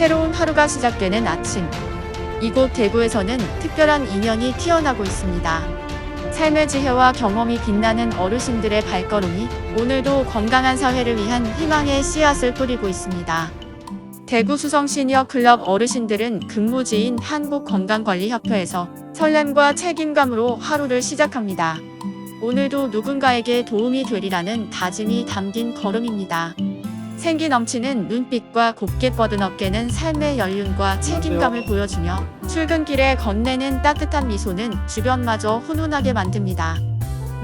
새로운 하루가 시작되는 아침. 이곳 대구에서는 특별한 인연이 튀어나고 있습니다. 삶의 지혜와 경험이 빛나는 어르신들의 발걸음이 오늘도 건강한 사회를 위한 희망의 씨앗을 뿌리고 있습니다. 대구 수성 시니어 클럽 어르신들은 근무지인 한국건강관리협회에서 설렘과 책임감으로 하루를 시작합니다. 오늘도 누군가에게 도움이 되리라는 다짐이 담긴 걸음입니다. 생기 넘치는 눈빛과 곱게 뻗은 어깨는 삶의 연륜과 책임감을 보여주며 출근길에 건네는 따뜻한 미소는 주변마저 훈훈하게 만듭니다.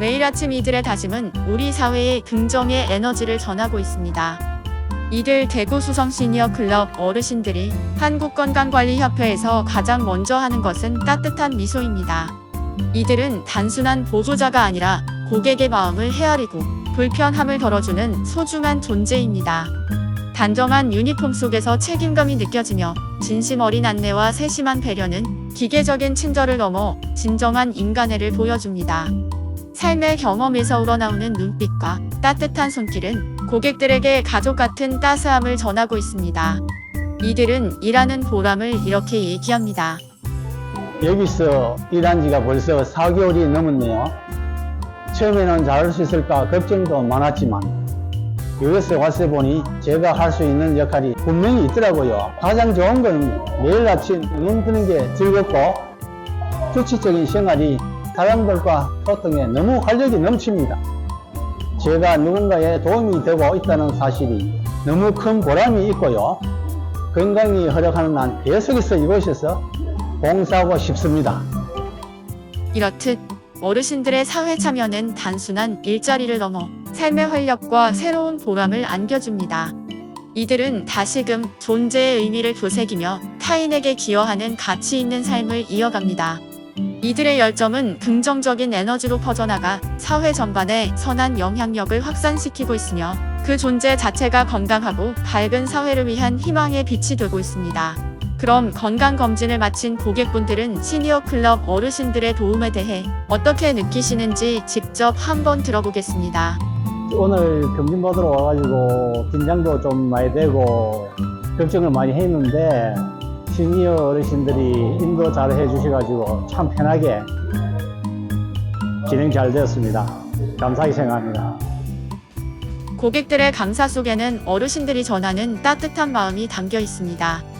매일 아침 이들의 다짐은 우리 사회에 긍정의 에너지를 전하고 있습니다. 이들 대구 수성 시니어 클럽 어르신들이 한국건강관리협회에서 가장 먼저 하는 것은 따뜻한 미소입니다. 이들은 단순한 보조자가 아니라 고객의 마음을 헤아리고 불편함을 덜어주는 소중한 존재입니다. 단정한 유니폼 속에서 책임감이 느껴지며 진심 어린 안내와 세심한 배려는 기계적인 친절을 넘어 진정한 인간애를 보여줍니다. 삶의 경험에서 우러나오는 눈빛과 따뜻한 손길은 고객들에게 가족 같은 따스함을 전하고 있습니다. 이들은 일하는 보람을 이렇게 얘기합니다. 여기서 일한 지가 벌써 4개월이 넘었네요. 처음에는 잘할 수 있을까 걱정도 많았지만 이것에 와서 보니 제가 할 수 있는 역할이 분명히 있더라고요. 가장 좋은 건 매일 아침 눈 뜨는 게 즐겁고 규칙적인 생활이 사람들과 소통에 너무 활력이 넘칩니다. 제가 누군가에 도움이 되고 있다는 사실이 너무 큰 보람이 있고요. 건강이 허락하는 한 계속해서 이곳에서 봉사하고 싶습니다. 이렇듯 어르신들의 사회 참여는 단순한 일자리를 넘어 삶의 활력과 새로운 보람을 안겨줍니다. 이들은 다시금 존재의 의미를 되새기며 타인에게 기여하는 가치 있는 삶을 이어갑니다. 이들의 열정은 긍정적인 에너지로 퍼져나가 사회 전반에 선한 영향력을 확산시키고 있으며 그 존재 자체가 건강하고 밝은 사회를 위한 희망의 빛이 되고 있습니다. 그럼 건강검진을 마친 고객분들은 시니어 클럽 어르신들의 도움에 대해 어떻게 느끼시는지 직접 한번 들어보겠습니다. 오늘 검진 받으러 와가지고 긴장도 좀 많이 되고 걱정을 많이 했는데 시니어 어르신들이 인도 잘 해주셔가지고 참 편하게 진행 잘 되었습니다. 감사하게 생각합니다. 고객들의 감사 속에는 어르신들이 전하는 따뜻한 마음이 담겨 있습니다.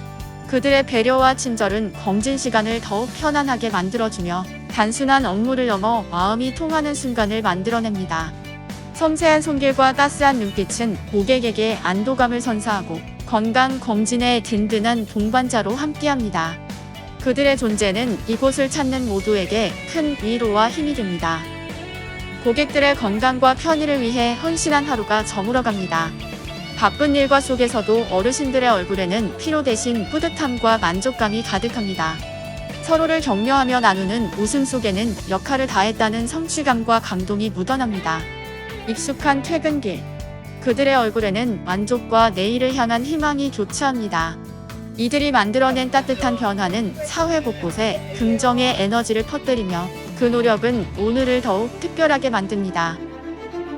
그들의 배려와 친절은 검진 시간을 더욱 편안하게 만들어주며 단순한 업무를 넘어 마음이 통하는 순간을 만들어냅니다. 섬세한 손길과 따스한 눈빛은 고객에게 안도감을 선사하고 건강 검진의 든든한 동반자로 함께합니다. 그들의 존재는 이곳을 찾는 모두에게 큰 위로와 힘이 됩니다. 고객들의 건강과 편의를 위해 헌신한 하루가 저물어갑니다. 바쁜 일과 속에서도 어르신들의 얼굴에는 피로 대신 뿌듯함과 만족감이 가득합니다. 서로를 격려하며 나누는 웃음 속에는 역할을 다했다는 성취감과 감동이 묻어납니다. 익숙한 퇴근길. 그들의 얼굴에는 만족과 내일을 향한 희망이 교차합니다. 이들이 만들어낸 따뜻한 변화는 사회 곳곳에 긍정의 에너지를 퍼뜨리며 그 노력은 오늘을 더욱 특별하게 만듭니다.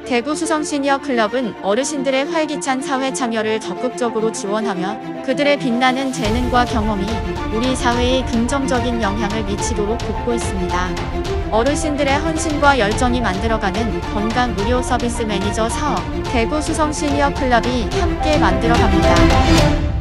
대구 수성 시니어 클럽은 어르신들의 활기찬 사회 참여를 적극적으로 지원하며 그들의 빛나는 재능과 경험이 우리 사회에 긍정적인 영향을 미치도록 돕고 있습니다. 어르신들의 헌신과 열정이 만들어가는 건강 의료 서비스 매니저 사업 대구 수성 시니어 클럽이 함께 만들어갑니다.